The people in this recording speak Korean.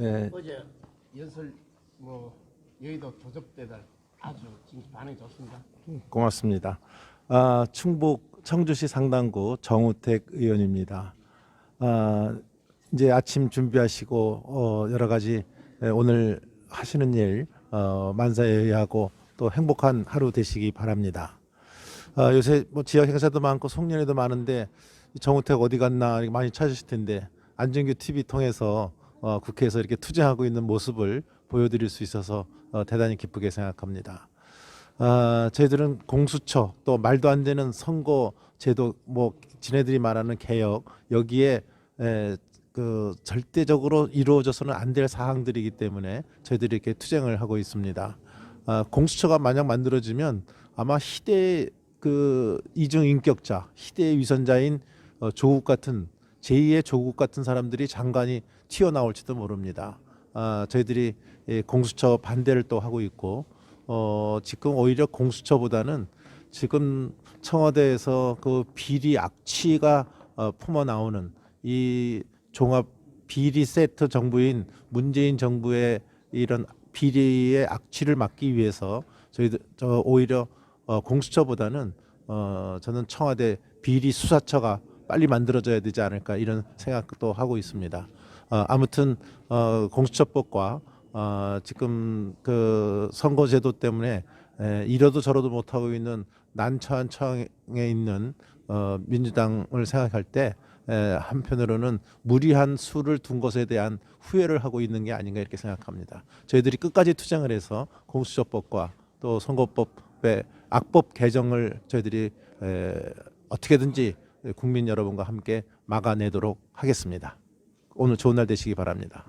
예, 어제 연설 뭐 여의도 조접대들 아주 지금 반응이 좋습니다. 고맙습니다. 아, 충북 청주시 상당구 정우택 의원입니다. 아, 이제 아침 준비하시고 어, 여러 가지 예, 오늘 하시는 일 어, 만사여의하고 또 행복한 하루 되시기 바랍니다. 아, 요새 뭐 지역 행사도 많고 송년회도 많은데 이 정우택 어디 갔나 많이 찾으실 텐데 안정규 TV 통해서 어, 국회에서 이렇게 투쟁하고 있는 모습을 보여드릴 수 있어서 어, 대단히 기쁘게 생각합니다. 아, 저희들은 공수처 또 말도 안 되는 선거 제도 뭐 지네들이 말하는 개혁 여기에 에, 그 절대적으로 이루어져서는 안 될 사항들이기 때문에 저희들이 이렇게 투쟁을 하고 있습니다. 아, 공수처가 만약 만들어지면 아마 희대의 그 이중 인격자, 희대의 위선자인 어, 조국 같은 제2의 조국 같은 사람들이 장관이 튀어나올지도 모릅니다. 아, 저희들이 예, 공수처 반대를 또 하고 있고 어, 지금 오히려 공수처보다는 지금 청와대에서 그 비리 악취가 어, 품어 나오는 이 종합 비리 세트 정부인 문재인 정부의 이런 비리의 악취를 막기 위해서 저희들 저 오히려 어, 공수처보다는 어, 저는 청와대 비리 수사처가 빨리 만들어져야 되지 않을까 이런 생각도 하고 있습니다. 어, 아무튼 어, 공수처법과 어, 지금 그 선거제도 때문에 에, 이러도 저러도 못하고 있는 난처한 처에 있는 어, 민주당을 생각할 때 에, 한편으로는 무리한 수를 둔 것에 대한 후회를 하고 있는 게 아닌가 이렇게 생각합니다. 저희들이 끝까지 투쟁을 해서 공수처법과 또 선거법의 악법 개정을 저희들이 에, 어떻게든지 국민 여러분과 함께 막아내도록 하겠습니다. 오늘 좋은 날 되시기 바랍니다.